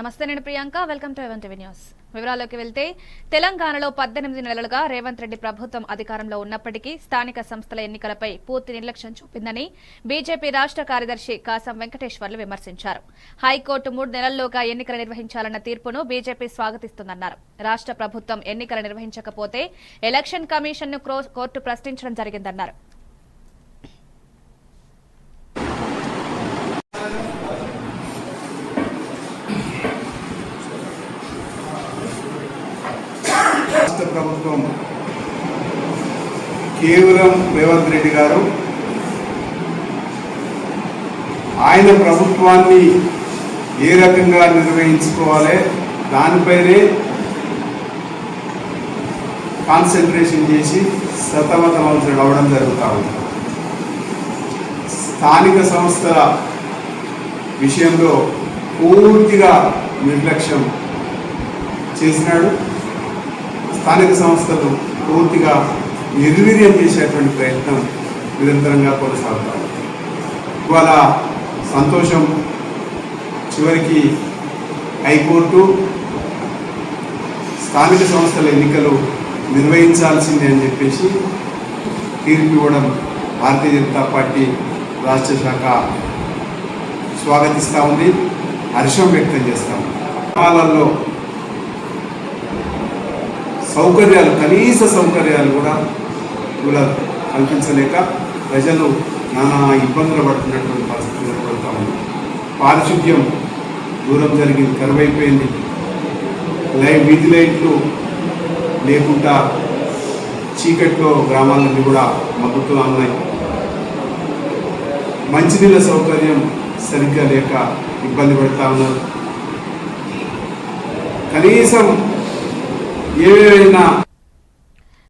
నమస్తే నేను Priyanka. Welcome to even TV news వివరాల్లోకి వెళ్తే తెలంగాణలో పద్దెనిమిది నెలలుగా రేవంత్ రెడ్డి ప్రభుత్వం అధికారంలో ఉన్నప్పటికీ స్థానిక సంస్థల ఎన్నికలపై పూర్తి నిర్లక్ష్యం చూపిందని బీజేపీ రాష్ట్ర కార్యదర్శి కాసం వెంకటేశ్వర్లు విమర్శించారు. హైకోర్టు మూడు నెలల్లోగా ఎన్నికలు నిర్వహించాలన్న తీర్పును బీజేపీ స్వాగతిస్తుందన్నారు. రాష్ట్ర ప్రభుత్వం ఎన్నికలు నిర్వహించకపోతే ఎలక్షన్ కమిషన్ను కోర్టు ప్రశ్నించడం జరిగిందన్నారు. ప్రభుత్వం. కేవలం రేవంత్ రెడ్డి గారు. ఆయన ప్రభుత్వాన్ని ఏ రకంగా నిర్వహించుకోవాలి? దానిపైనే కాన్సన్ట్రేషన్ చేసి సతమతమవలసి అవడం జరుగుతూ ఉంది. స్థానిక సంస్థల విషయంలో పూర్తిగా నిర్లక్ష్యం చేసినాడు. స్థానిక సంస్థలు పూర్తిగా నిర్వీర్యం చేసేటువంటి ప్రయత్నం నిరంతరంగా కొనసాగుతాం ఇవాళ సంతోషం చివరికి హైకోర్టు స్థానిక సంస్థల ఎన్నికలు నిర్వహించాల్సిందే అని చెప్పేసి తీర్పు ఇవ్వడం భారతీయ జనతా పార్టీ రాష్ట్ర శాఖ స్వాగతిస్తూ ఉంది హర్షం వ్యక్తం చేస్తాం గ్రామాలలో సౌకర్యాలు కనీస సౌకర్యాలు కూడా కూడా కల్పించలేక ప్రజలు నానా ఇబ్బందులు పడుతున్నటువంటి పరిస్థితులు ఏర్పడుతూ ఉంది. పారిశుద్ధ్యం దూరం జరిగింది కరువైపోయింది. లైవ్ వీధి లైట్లు లేకుండా చీకట్లో గ్రామాలన్నీ కూడా మగ్గుతూ ఉన్నాయి. మంచినీళ్ళ సౌకర్యం సరిగ్గా లేక ఇబ్బంది పెడతా ఉన్నారు. కనీసం ఏవైనా